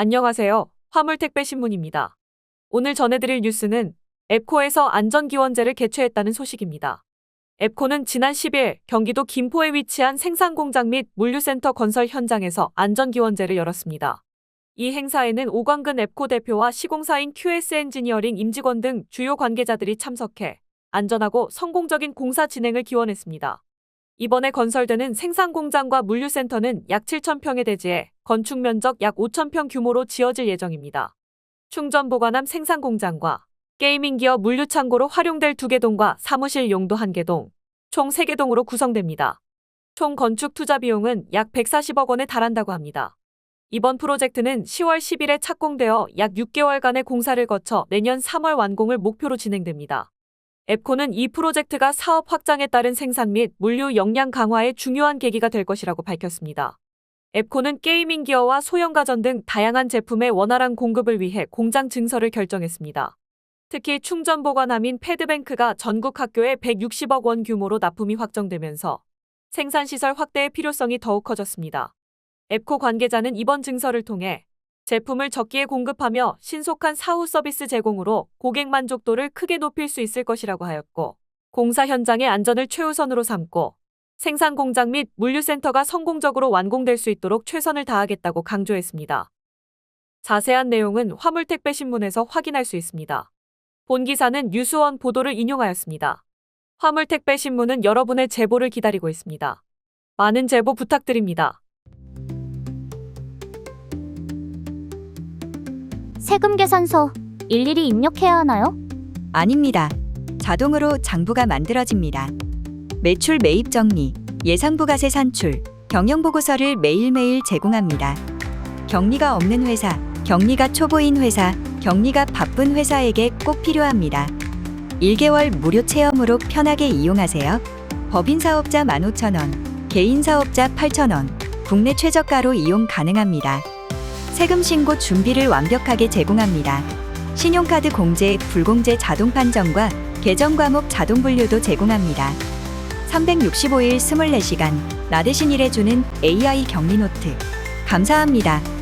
안녕하세요. 화물택배신문입니다. 오늘 전해드릴 뉴스는 앱코에서 안전기원제를 개최했다는 소식입니다. 앱코는 지난 10일 경기도 김포에 위치한 생산공장 및 물류센터 건설 현장에서 안전기원제를 열었습니다. 이 행사에는 오광근 앱코 대표와 시공사인 QS 엔지니어링 임직원 등 주요 관계자들이 참석해 안전하고 성공적인 공사 진행을 기원했습니다. 이번에 건설되는 생산공장과 물류센터는 약 7,000평의 대지에 건축 면적 약 5,000평 규모로 지어질 예정입니다. 충전 보관함 생산공장과 게이밍 기어 물류창고로 활용될 2개 동과 사무실 용도 1개 동, 총 3개 동으로 구성됩니다. 총 건축 투자 비용은 약 140억 원에 달한다고 합니다. 이번 프로젝트는 10월 10일에 착공되어 약 6개월간의 공사를 거쳐 내년 3월 완공을 목표로 진행됩니다. 앱코는 이 프로젝트가 사업 확장에 따른 생산 및 물류 역량 강화의 중요한 계기가 될 것이라고 밝혔습니다. 앱코는 게이밍 기어와 소형 가전 등 다양한 제품의 원활한 공급을 위해 공장 증설을 결정했습니다. 특히 충전 보관함인 패드뱅크가 전국 학교에 160억 원 규모로 납품이 확정되면서 생산시설 확대의 필요성이 더욱 커졌습니다. 앱코 관계자는 이번 증설을 통해 제품을 적기에 공급하며 신속한 사후 서비스 제공으로 고객 만족도를 크게 높일 수 있을 것이라고 하였고, 공사 현장의 안전을 최우선으로 삼고 생산 공장 및 물류센터가 성공적으로 완공될 수 있도록 최선을 다하겠다고 강조했습니다. 자세한 내용은 화물택배 신문에서 확인할 수 있습니다. 본 기사는 뉴스원 보도를 인용하였습니다. 화물택배 신문은 여러분의 제보를 기다리고 있습니다. 많은 제보 부탁드립니다. 세금 계산서 일일이 입력해야 하나요? 아닙니다. 자동으로 장부가 만들어집니다. 매출 매입 정리, 예상 부가세 산출, 경영 보고서를 매일매일 제공합니다. 격리가 없는 회사, 격리가 초보인 회사, 격리가 바쁜 회사에게 꼭 필요합니다. 1개월 무료 체험으로 편하게 이용하세요. 법인 사업자 15,000원, 개인 사업자 8,000원, 국내 최저가로 이용 가능합니다. 세금 신고 준비를 완벽하게 제공합니다. 신용카드 공제, 불공제 자동 판정과 계정 과목 자동 분류도 제공합니다. 365일 24시간 나 대신 일해주는 AI 격리 노트. 감사합니다.